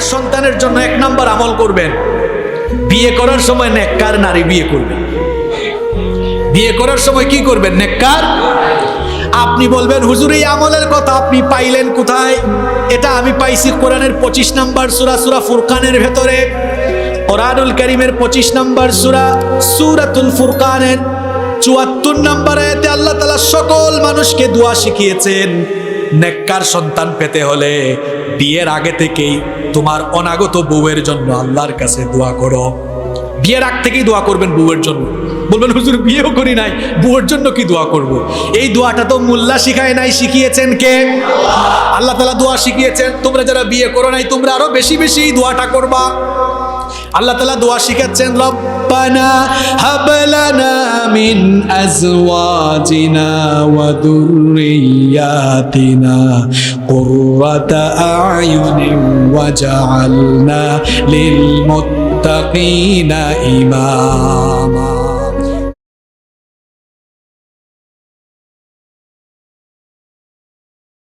সন্তানের জন্য এক নাম্বার আমল করবেন। বিয়ে করার সময় নেককার নারী বিয়ে করবেন বিয়ে করার সময় কি করবেন? নেককার? আপনি বলবেন, হুজুর, এই আমলের কথা আপনি পাইলেন কোথায়? এটা আমি পাইছি কোরআনের পঁচিশ নাম্বার সুরা সুরা ফুরকানের ভেতরে। কোরআনুল করিমের পঁচিশ নাম্বার সুরা, সুরাতুল ফুরকানের চুয়াত্তর নাম্বার আয়াতে আল্লাহ তালা সকল মানুষকে দোয়া শিখিয়েছেন, নেককার সন্তান পেতে হলে বিয়ের আগে থেকেই তোমার অনাগত বউয়ের জন্য আল্লাহর কাছে দোয়া করো। বিয়ের আগ থেকেই দোয়া করবেন বউয়ের জন্য। বলবেন, হুজুর, বিয়েও করি নাই। বউয়ের জন্য কি দোয়া করব। এই দোয়াটা তো মোল্লা শিখায় নাই, শিখিয়েছেন কে? আল্লাহ তালা দোয়া শিখিয়েছেন। তোমরা যারা বিয়ে করো নাই, তোমরা আরও বেশি বেশি দোয়াটা করবা। আল্লাহ তালা দোয়া শিখাচ্ছেন, রব্বানা হাবলানা من أزواجنا وذرياتنا قرة أعين وجعلنا للمتقين إماماً.